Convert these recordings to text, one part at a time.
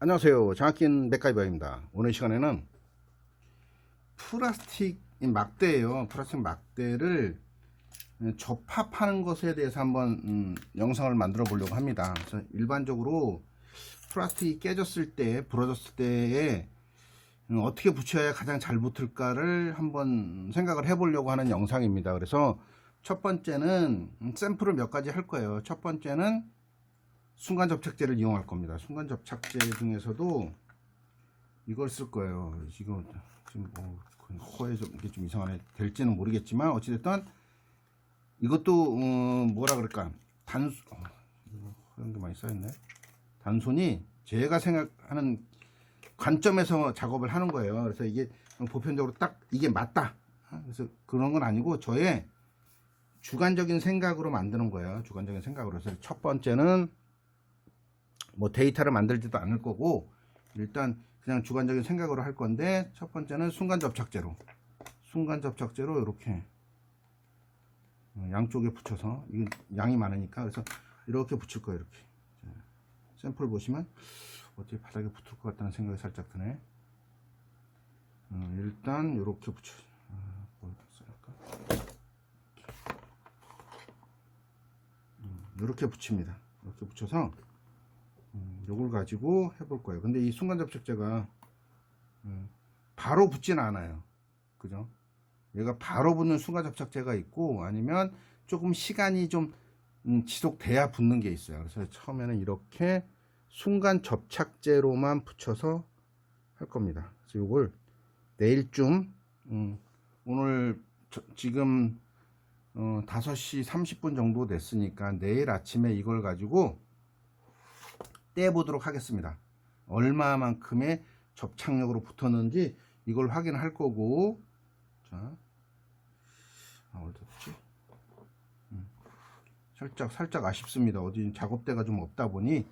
안녕하세요. 장학긴 맥가이버입니다. 오늘 시간에는 플라스틱 막대예요. 플라스틱 막대를 접합하는 것에 대해서 한번 음, 영상을 만들어 보려고 합니다. 그래서 일반적으로 플라스틱이 깨졌을 때, 부러졌을 때에 음, 어떻게 붙여야 가장 잘 붙을까를 한번 생각을 해 보려고 하는 영상입니다. 그래서 첫 번째는 음, 샘플을 몇 가지 할 거예요. 첫 번째는 순간 접착제를 이용할 겁니다. 순간 접착제 중에서도 이걸 쓸 거예요. 이거 지금 뭐 코에 좀 이게 좀 이상하네 될지는 모르겠지만 어찌됐든 이것도 어, 뭐라 그럴까 단수 어, 이거 그런 게 많이 쌓였네. 단순히 제가 생각하는 관점에서 작업을 하는 거예요. 그래서 이게 보편적으로 딱 이게 맞다. 그래서 그런 건 아니고 저의 주관적인 생각으로 만드는 거예요. 주관적인 생각으로. 그래서 첫 번째는 뭐 데이터를 만들지도 않을 거고 일단 그냥 주관적인 생각으로 할 건데 첫 번째는 순간 접착제로 순간 접착제로 이렇게 양쪽에 붙여서 이게 양이 많으니까 그래서 이렇게 붙일 거예요 이렇게. 자, 샘플 보시면 어떻게 바닥에 붙을 것 같다는 생각이 살짝 드네. 어, 일단 이렇게 붙여 아? 음, 이렇게 붙입니다. 이렇게 붙여서 음, 요걸 가지고 해볼 거예요. 근데 이 순간 접착제가 음, 바로 붙진 않아요. 그죠? 얘가 바로 붙는 순간 접착제가 있고 아니면 조금 시간이 좀 음, 지속돼야 붙는 게 있어요. 그래서 처음에는 이렇게 순간 접착제로만 붙여서 할 겁니다. 그래서 요걸 내일쯤 음, 오늘 저- 지금 어, 5시 30분 정도 됐으니까 내일 아침에 이걸 가지고 떼보도록 하겠습니다. 얼마만큼의 접착력으로 붙었는지 이걸 확인할 거고 자, 아, 어디 붙지? 음, 살짝 살짝 아쉽습니다. 어디 작업대가 좀 없다 보니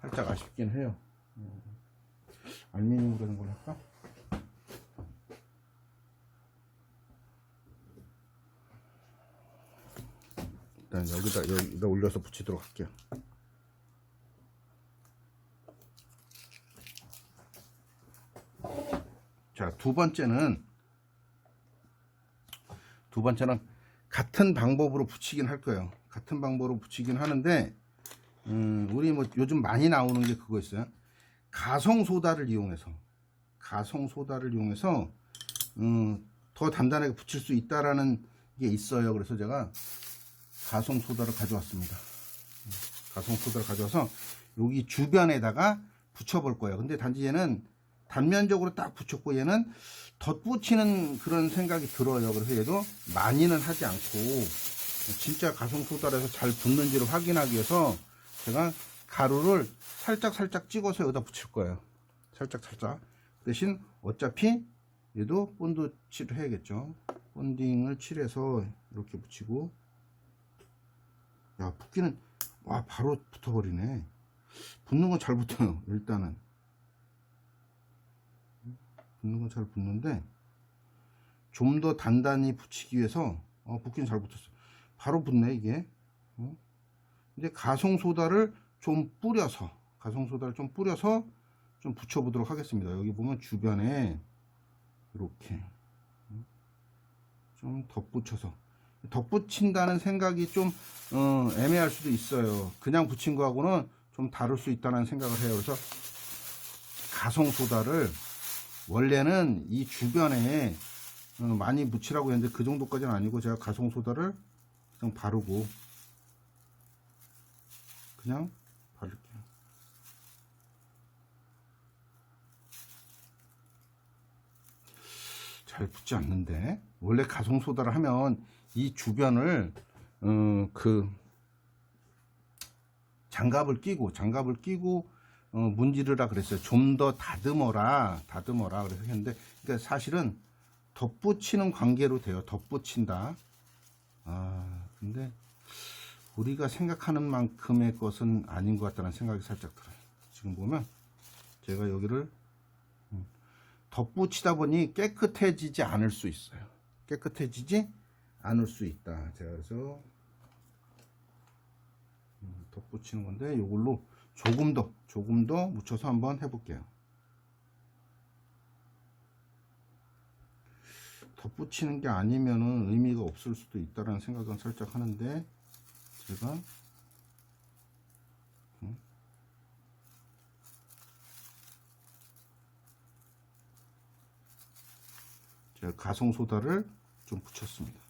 살짝 아쉽긴 해요. 음, 알루미늄 그런 걸 할까? 일단 여기다 여기다 올려서 붙이도록 할게요. 두 번째는 두 번째는 같은 방법으로 붙이긴 할 거예요. 같은 방법으로 붙이긴 하는데 음, 우리 뭐 요즘 많이 나오는 게 그거 있어요. 가성 소다를 이용해서 가성 소다를 이용해서 음, 더 단단하게 붙일 수 있다라는 게 있어요. 그래서 제가 가성 소다를 가져왔습니다. 음, 가성 소다를 가져와서 여기 주변에다가 붙여볼 거예요. 근데 단지 얘는 단면적으로 딱 붙였고 얘는 덧붙이는 그런 생각이 들어요. 그래서 얘도 많이는 하지 않고 진짜 가성소다라서 잘 붙는지를 확인하기 위해서 제가 가루를 살짝 살짝 찍어서 여기다 붙일 거예요. 살짝 살짝 대신 어차피 얘도 본드 칠을 해야겠죠. 본딩을 칠해서 이렇게 붙이고 야 붙기는 와 바로 붙어버리네. 붙는 건 잘 붙어요. 일단은 붙는 건 잘 붙는데 좀 더 단단히 붙이기 위해서 어, 붙기는 잘 붙었어. 바로 붙네 이게. 어? 근데 가성 소다를 좀 뿌려서 가성 소다를 좀 뿌려서 좀 붙여보도록 하겠습니다. 여기 보면 주변에 이렇게 어? 좀 덧붙여서 덧붙인다는 생각이 좀 어, 애매할 수도 있어요. 그냥 붙인 거하고는 좀 다를 수 있다는 생각을 해요. 그래서 가성 소다를 원래는 이 주변에 어, 많이 묻히라고 했는데 그 정도까지는 아니고 제가 가성소다를 그냥 바르고 그냥 바를게요. 잘 붙지 않는데 원래 가성소다를 하면 이 주변을 어, 그 장갑을 끼고 장갑을 끼고 어, 문지르라 그랬어요. 좀 더 다듬어라, 다듬어라 그래서 했는데, 그러니까 사실은 덧붙이는 관계로 돼요. 덧붙인다. 아, 근데 우리가 생각하는 만큼의 것은 아닌 것 같다는 생각이 살짝 들어요. 지금 보면 제가 여기를 음, 덧붙이다 보니 깨끗해지지 않을 수 있어요. 깨끗해지지 않을 수 있다. 제가 그래서 음, 덧붙이는 건데 이걸로 조금 더 조금 더 묻혀서 한번 해볼게요. 덧붙이는 게 아니면은 의미가 없을 수도 있다라는 생각은 살짝 하는데 제가 음. 제가 가성 소다를 좀 붙였습니다.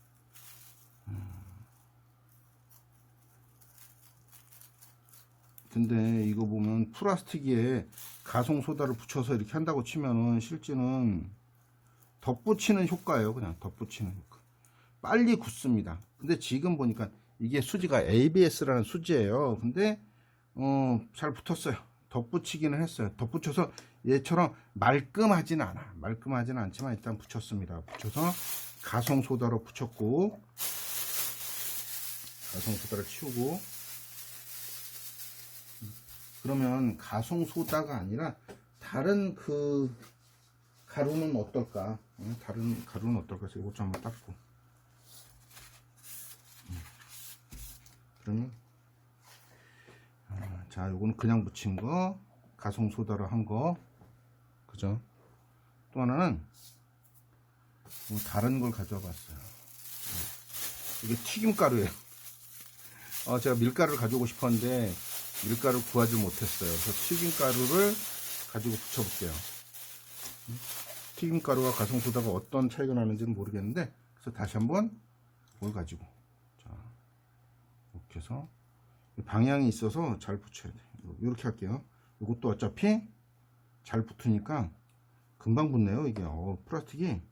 근데 이거 보면 플라스틱에 가성 소다를 붙여서 이렇게 한다고 치면은 실제는 덧붙이는 효과예요. 그냥 덧붙이는 효과. 빨리 굳습니다. 근데 지금 보니까 이게 수지가 ABS라는 수지예요. 근데 어, 잘 붙었어요. 덧붙이기는 했어요. 덧붙여서 얘처럼 말끔하진 않아. 말끔하지는 않지만 일단 붙였습니다. 붙여서 가성 소다로 붙였고 가성 소다를 치우고 그러면 가성 소다가 아니라 다른 그 가루는 어떨까? 응? 다른 가루는 어떨까? 그래서 이것 좀 한번 닦고. 음. 그러면 아, 자, 요거는 그냥 붙인 거, 가성 소다로 한 거, 그죠? 또 하나는 뭐 다른 걸 가져와 봤어요. 네. 이게 튀김 가루예요. 어, 제가 밀가루를 가져오고 싶었는데 밀가루 구하지 못했어요. 그래서 튀김 가루를 가지고 붙여볼게요. 튀김가루와 가성소다가 어떤 차이가 나는지는 모르겠는데 그래서 다시 한번 뭘 가지고. 자 이렇게 해서 방향이 있어서 잘 붙여야 돼. 이렇게 할게요. 이것도 어차피 잘 붙으니까 금방 붙네요 이게. 어, 플라스틱이.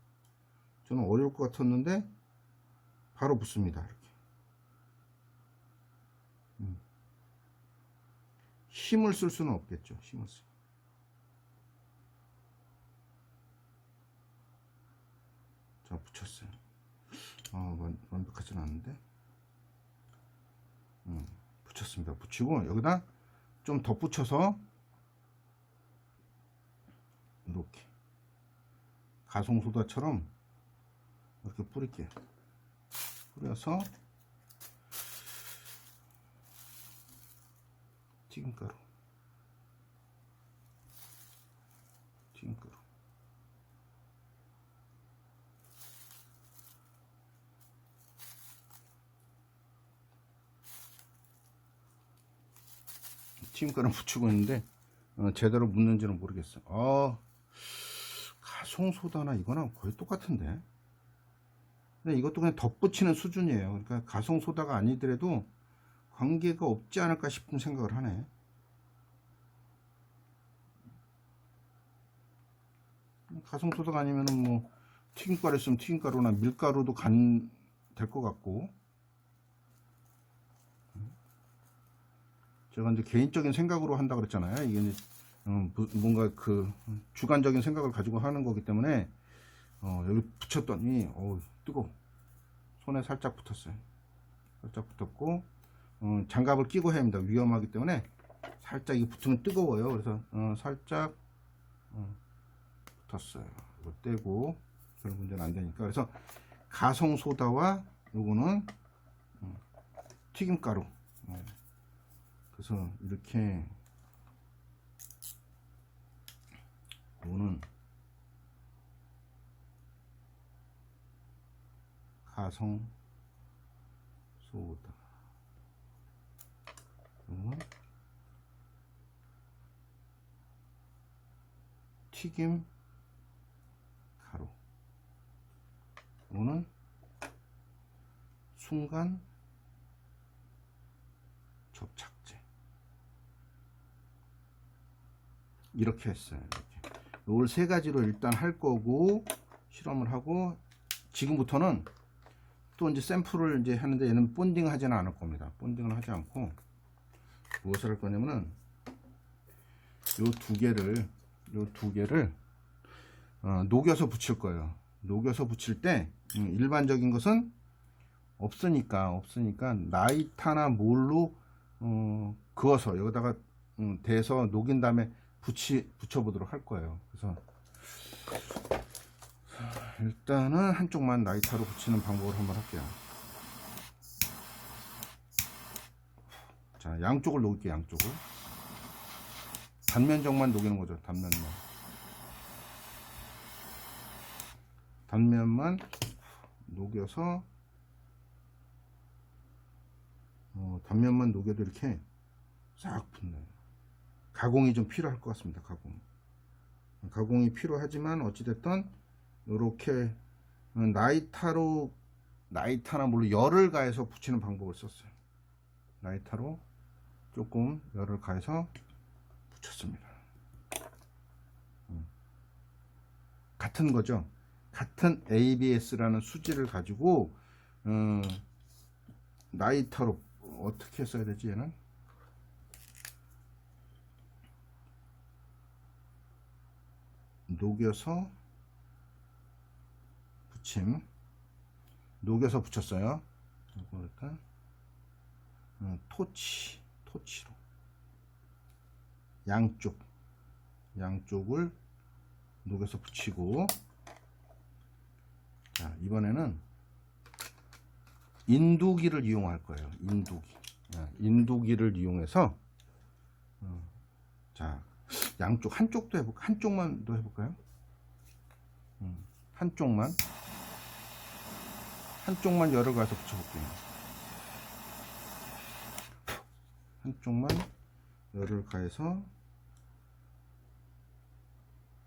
저는 어려울 것 같았는데 바로 붙습니다 이렇게 음. 힘을 쓸 수는 없겠죠. 힘을 쓸 자 붙였어요. 아 완, 완벽하진 않은데? 음, 붙였습니다. 붙이고 여기다 좀 덧붙여서 이렇게 가송소다처럼 이렇게 뿌릴게요. 뿌려서 튀김가루 튀김가루 튀김가루 붙이고 있는데 어, 제대로 묻는지는 모르겠어요. 어, 가송소다나 이거나 거의 똑같은데. 근데 이것도 그냥 덧붙이는 수준이에요. 그러니까 가송소다가 아니더라도 관계가 없지 않을까 싶은 생각을 하네. 가송소다가 아니면은 뭐 튀김가루 있으면 튀김가루나 밀가루도 간 될 것 같고 제가 이제 개인적인 생각으로 한다 그랬잖아요. 이게 이제 어, 뭔가 그 주관적인 생각을 가지고 하는 거기 때문에 어, 여기 붙였더니 어 뜨거. 손에 살짝 붙었어요. 살짝 붙었고 어, 장갑을 끼고 해야 합니다. 위험하기 때문에 살짝 이 붙으면 뜨거워요. 그래서 어, 살짝 어, 붙었어요. 이거 떼고 별 문제는 안 되니까 그래서 가성 소다와 요거는 어, 튀김가루. 어. 그래서 이렇게 오는 가성 소다 튀김 가루 이거는 순간 접착제 이렇게 했어요. 이렇게. 이걸 세 가지로 일단 할 거고 실험을 하고 지금부터는 또 이제 샘플을 이제 하는데 얘는 본딩 하지는 않을 겁니다. 본딩을 하지 않고 무엇을 할 거냐면은 요 두 개를 요 두 개를 어, 녹여서 붙일 거예요. 녹여서 붙일 때 음, 일반적인 것은 없으니까 없으니까 나이타나 몰로 어, 그어서 여기다가 음, 대서 녹인 다음에 붙이 붙여 보도록 할 거예요. 그래서 일단은 한쪽만 나이타로 붙이는 방법을 한번 할게요. 자, 양쪽을 놓을게요. 양쪽을. 단면적만 녹이는 거죠. 단면만. 단면만 녹여서 어, 단면만 녹여도 이렇게 싹 붙네요. 가공이 좀 필요할 것 같습니다. 가공. 가공이 필요하지만 어찌됐든 이렇게 나이타로 나이타나 물론 열을 가해서 붙이는 방법을 썼어요. 나이타로 조금 열을 가해서 붙였습니다. 음. 같은 거죠. 같은 ABS라는 수지를 가지고 어, 나이타로 어떻게 써야 되지 얘는? 녹여서 붙임 녹여서 붙였어요. 일단 어, 토치 토치로 양쪽 양쪽을 녹여서 붙이고 자 이번에는 인두기를 이용할 거예요. 인두기 자, 인두기를 이용해서 어, 자 양쪽 한쪽도 해볼까 한쪽만 더 해볼까요? 음, 한쪽만 한쪽만 열을 가서 붙여볼게요. 한쪽만 열을 가해서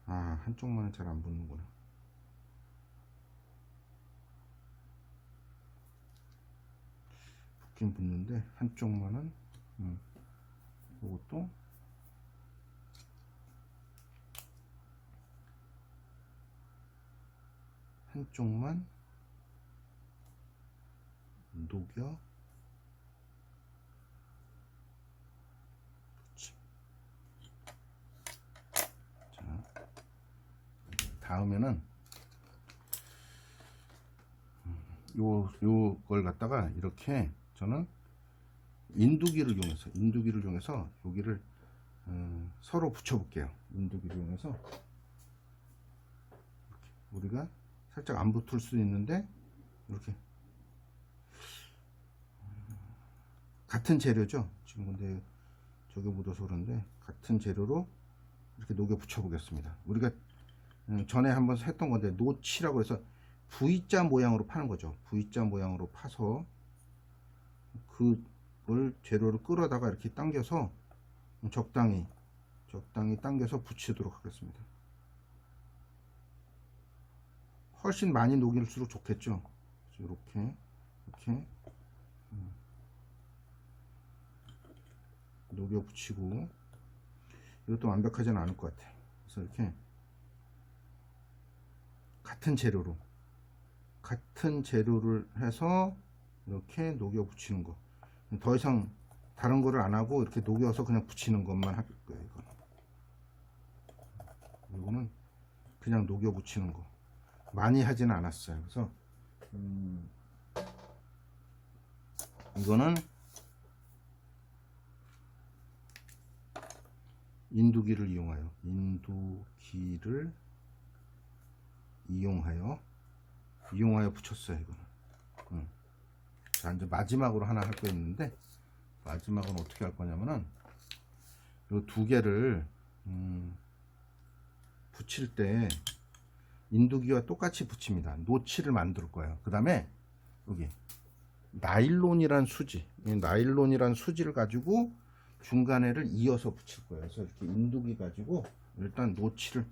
아 한쪽만은 잘 안 붙는구나. 붙긴 붙는데 한쪽만은 음, 이것도 한쪽만 녹여 붙임. 자, 다음에는 음, 요 요걸 갖다가 이렇게 저는 인두기를 이용해서 인두기를 이용해서 여기를 음, 서로 붙여 볼게요. 인두기를 이용해서 이렇게 우리가 살짝 안 붙을 수 있는데 이렇게 같은 재료죠. 지금 근데 저게 묻어서 그런데 같은 재료로 이렇게 녹여 붙여 보겠습니다. 우리가 음, 전에 한번 했던 건데 노치라고 해서 V자 모양으로 파는 거죠. V자 모양으로 파서 그걸 재료를 끌어다가 이렇게 당겨서 적당히 적당히 당겨서 붙이도록 하겠습니다. 훨씬 많이 녹일수록 좋겠죠. 이렇게 이렇게 음. 녹여 붙이고 이것도 완벽하지는 않을 것 같아. 그래서 이렇게 같은 재료로 같은 재료를 해서 이렇게 녹여 붙이는 거. 더 이상 다른 거를 안 하고 이렇게 녹여서 그냥 붙이는 것만 할 거예요. 이거는. 이거는 그냥 녹여 붙이는 거. 많이 하지는 않았어요. 그래서 음, 이거는 인두기를 이용하여 인두기를 이용하여 이용하여 붙였어요. 이거는. 음. 자 이제 마지막으로 하나 할 거 있는데 마지막은 어떻게 할 거냐면은 이 두 개를 음, 붙일 때 인두기와 똑같이 붙입니다. 노치를 만들 거예요. 그 다음에 여기 나일론이란 수지, 이 나일론이란 수지를 가지고 중간에를 이어서 붙일 거예요. 그래서 이렇게 인두기 가지고 일단 노치를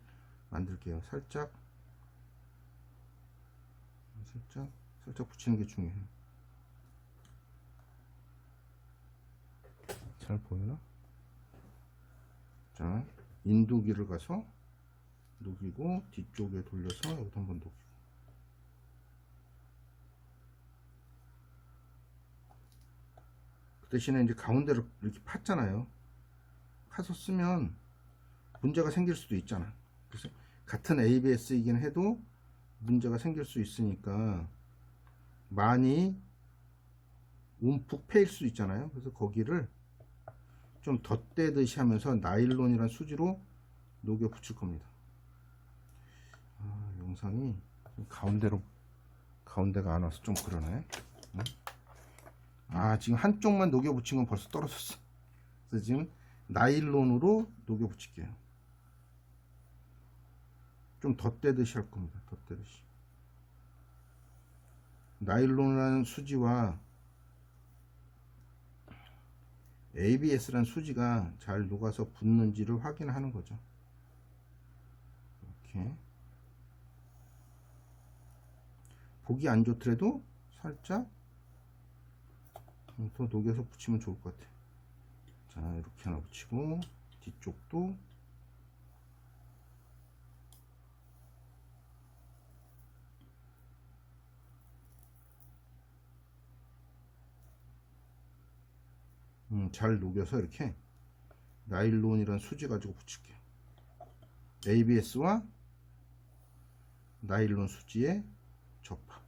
만들게요. 살짝, 살짝, 살짝 붙이는 게 중요해요. 잘 보이나? 자, 인두기를 가서 녹이고 뒤쪽에 돌려서 여기도 한번 녹이고 그 대신에 이제 가운데를 이렇게 팠잖아요 파서 쓰면 문제가 생길 수도 있잖아 그래서 같은 ABS이긴 해도 문제가 생길 수 있으니까 많이 움푹 패일 수 있잖아요 그래서 거기를 좀 덧대듯이 하면서 나일론이란 수지로 녹여 붙일 겁니다 아, 영상이 좀 가운데로 가운데가 안 와서 좀 그러네. 응? 아 지금 한쪽만 녹여 붙인 건 벌써 떨어졌어. 그래서 지금 나일론으로 녹여 붙일게요. 좀 덧대듯이 할 겁니다. 덧대듯이. 나일론이라는 수지와 ABS라는 수지가 잘 녹아서 붙는지를 확인하는 거죠. 이렇게. 보기 안 좋더라도 살짝 더 녹여서 붙이면 좋을 것 같아요. 자, 이렇게 하나 붙이고 뒤쪽도 음, 잘 녹여서 이렇게 나일론이란 수지 가지고 붙일게요. ABS와 나일론 수지의 접합.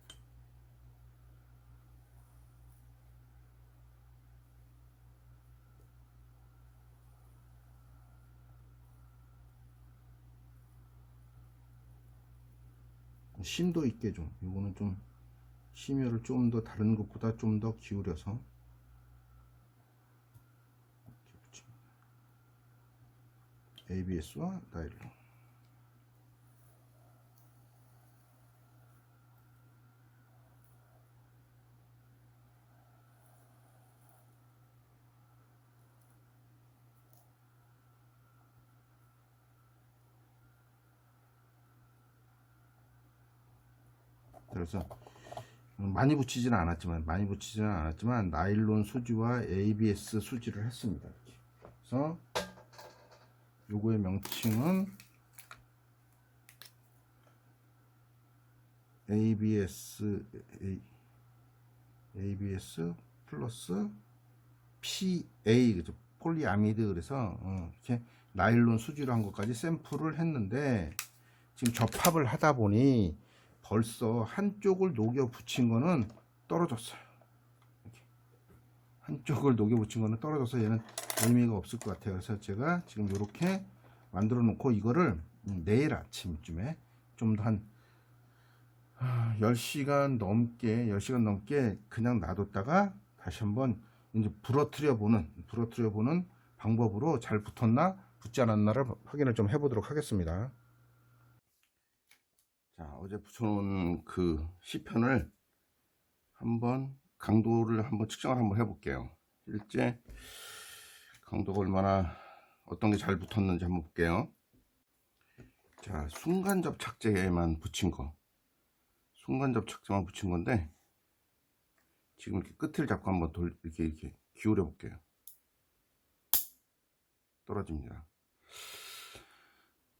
심도 있게 좀 요거는 좀 심혈을 좀 더 다른 것보다 좀 더 기울여서 이렇게 붙입니다. ABS와 나일론 그래서 많이 붙이지는 않았지만 많이 붙이지는 않았지만 나일론 수지와 ABS 수지를 했습니다. 그래서 요거의 명칭은 ABS A, ABS 플러스 PA 그죠 폴리아미드 그래서 어, 이렇게 나일론 수지로 한 것까지 샘플을 했는데 지금 접합을 하다 보니 벌써 한쪽을 녹여 붙인 거는 떨어졌어요. 한쪽을 녹여 붙인 거는 떨어져서 얘는 의미가 없을 것 같아요. 그래서 제가 지금 이렇게 만들어 놓고 이거를 내일 아침쯤에 좀 더 한 10시간 넘게 10시간 넘게 그냥 놔뒀다가 다시 한번 이제 부러뜨려 보는 부러뜨려 보는 방법으로 잘 붙었나 붙지 않았나를 확인을 좀 해보도록 하겠습니다. 자, 어제 붙여놓은 그 시편을 한번 강도를 한번 측정을 한번 해볼게요. 실제 강도가 얼마나 어떤 게 잘 붙었는지 한번 볼게요. 자, 순간 접착제만 붙인 거. 순간 접착제만 붙인 건데 지금 이렇게 끝을 잡고 한번 돌 이렇게 이렇게 기울여 볼게요. 떨어집니다.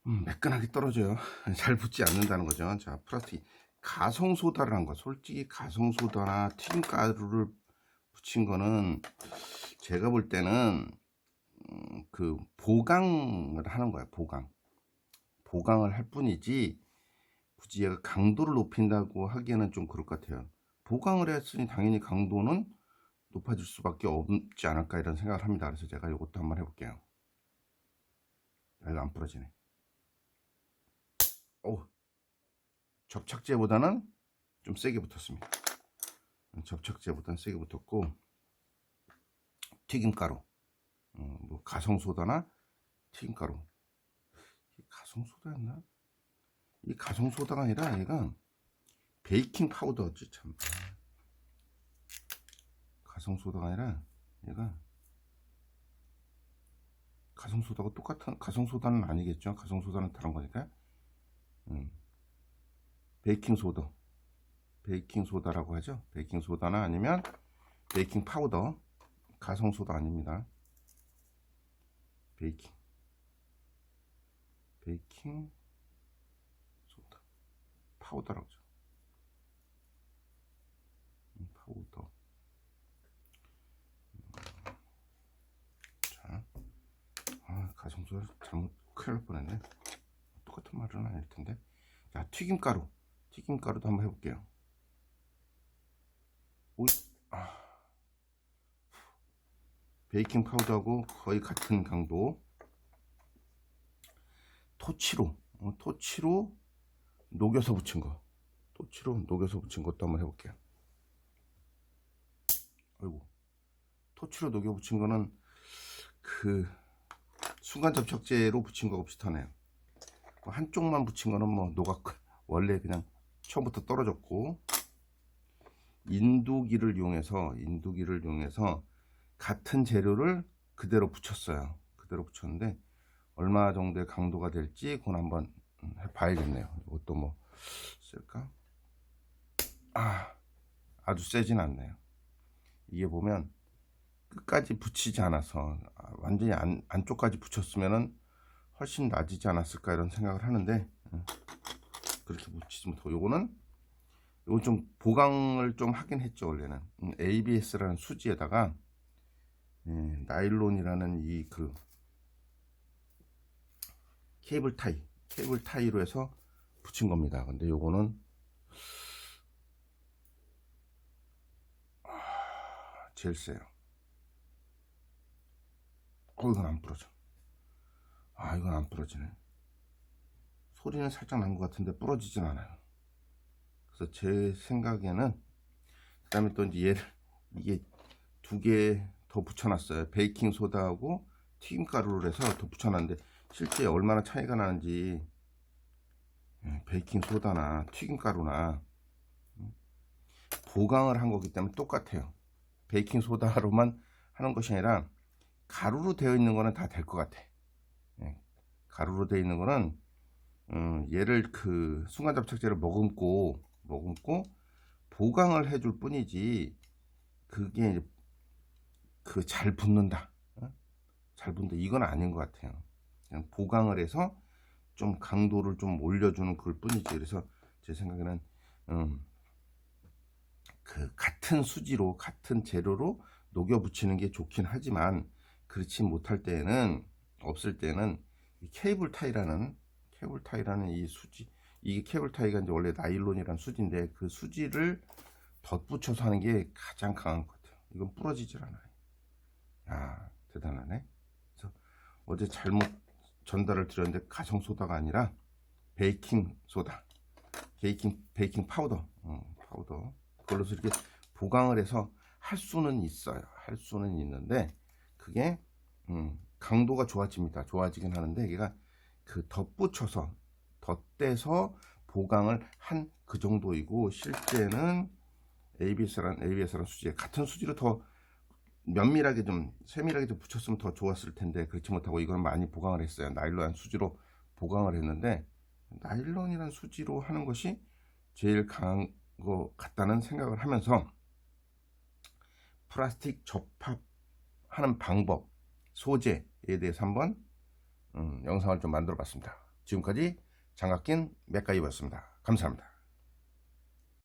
음, 매끈하게 떨어져요. 잘 붙지 않는다는 거죠. 자, 플라스틱 가성소다를 한 거. 솔직히 가성소다나 튀김가루를 붙인 거는 제가 볼 때는 음, 그 보강을 하는 거야. 보강. 보강을 할 뿐이지 굳이 얘가 강도를 높인다고 하기에는 좀 그럴 것 같아요. 보강을 했으니 당연히 강도는 높아질 수밖에 없지 않을까 이런 생각을 합니다. 그래서 제가 이것도 한번 해볼게요. 이거 안 부러지네. 오, 접착제보다는 좀 세게 붙었습니다. 접착제보다는 세게 붙었고 튀김가루, 어, 뭐 가성소다나 튀김가루. 이 가성소다였나? 이 가성소다가 아니라 얘가 베이킹 파우더지 참. 가성소다가 아니라 얘가 가성소다가 똑같은 가성소다는 아니겠죠. 가성소다는 다른 거니까. 음. 베이킹 소다. 베이킹 소다라고 하죠. 베이킹 소다나 아니면 베이킹 파우더. 가성 소다 아닙니다. 베이킹. 베이킹 소다. 파우더라고 하죠. 음, 파우더. 음. 자. 아, 가성 소다 잘못 큰일 날 뻔했네. 똑같은 말은 아닐 텐데. 자, 튀김가루. 튀김가루도 한번 해볼게요. 오, 아. 베이킹 파우더하고 거의 같은 강도. 토치로, 어, 토치로 녹여서 붙인 거. 토치로 녹여서 붙인 것도 한번 해볼게요. 아이고. 토치로 녹여 붙인 거는 그 순간 접착제로 붙인 거 없이 터네요. 뭐 한쪽만 붙인 거는 뭐 녹아 원래 그냥 처음부터 떨어졌고 인두기를 이용해서 인두기를 이용해서 같은 재료를 그대로 붙였어요. 그대로 붙였는데 얼마 정도의 강도가 될지 그건 한번 음, 해봐야겠네요. 이것도 뭐 쓸까? 아 아주 세진 않네요. 이게 보면 끝까지 붙이지 않아서 아, 완전히 안, 안쪽까지 붙였으면은 훨씬 나아지지 않았을까 이런 생각을 하는데 음, 그렇게 붙이지 못하고 요거는 요건 좀 보강을 좀 하긴 했죠 원래는. 음, ABS라는 수지에다가 예, 나일론이라는 이 그 케이블 타이 케이블 타이로 해서 붙인 겁니다. 근데 요거는 아, 제일 세요. 어 이건 안 부러져. 아 이건 안 부러지네 소리는 살짝 난 것 같은데 부러지진 않아요. 그래서 제 생각에는 그 다음에 또 이제 얘를 이게 두 개 더 붙여놨어요. 베이킹 소다하고 튀김 가루를 해서 더 붙여놨는데 실제 얼마나 차이가 나는지 예, 베이킹 소다나 튀김 가루나 음, 보강을 한 거기 때문에 똑같아요. 베이킹 소다로만 하는 것이 아니라 가루로 되어 있는 거는 다 될 것 같아. 예, 가루로 되어 있는 거는 음, 얘를 그 순간 접착제를 머금고 머금고 보강을 해줄 뿐이지 그게 그 잘 붙는다. 어? 잘 붙는다. 이건 아닌 것 같아요. 그냥 보강을 해서 좀 강도를 좀 올려주는 그걸 뿐이지. 그래서 제 생각에는 음, 그 같은 수지로 같은 재료로 녹여 붙이는 게 좋긴 하지만 그렇지 못할 때에는 없을 때는 이 케이블 타이라는 케이블 타이라는 이 수지 이게 케이블 타이가 이제 원래 나일론이라는 수지인데 그 수지를 덧붙여서 하는 게 가장 강한 것 같아요. 이건 부러지질 않아요. 야 대단하네. 그래서 어제 잘못 전달을 드렸는데 가성 소다가 아니라 베이킹 소다, 베이킹 베이킹 파우더, 어, 파우더 그걸로서 이렇게 보강을 해서 할 수는 있어요. 할 수는 있는데 그게 음, 강도가 좋아집니다. 좋아지긴 하는데 얘가 그 덧붙여서 덧대서 보강을 한 그 정도이고 실제는 ABS란 ABS란 수지에 같은 수지로 더 면밀하게 좀 세밀하게 좀 붙였으면 더 좋았을 텐데 그렇지 못하고 이건 많이 보강을 했어요. 나일론 수지로 보강을 했는데 나일론이란 수지로 하는 것이 제일 강한 것 같다는 생각을 하면서 플라스틱 접합하는 방법, 소재에 대해서 한번 음, 영상을 좀 만들어 봤습니다. 지금까지 장갑낀 맥가이버였습니다. 감사합니다.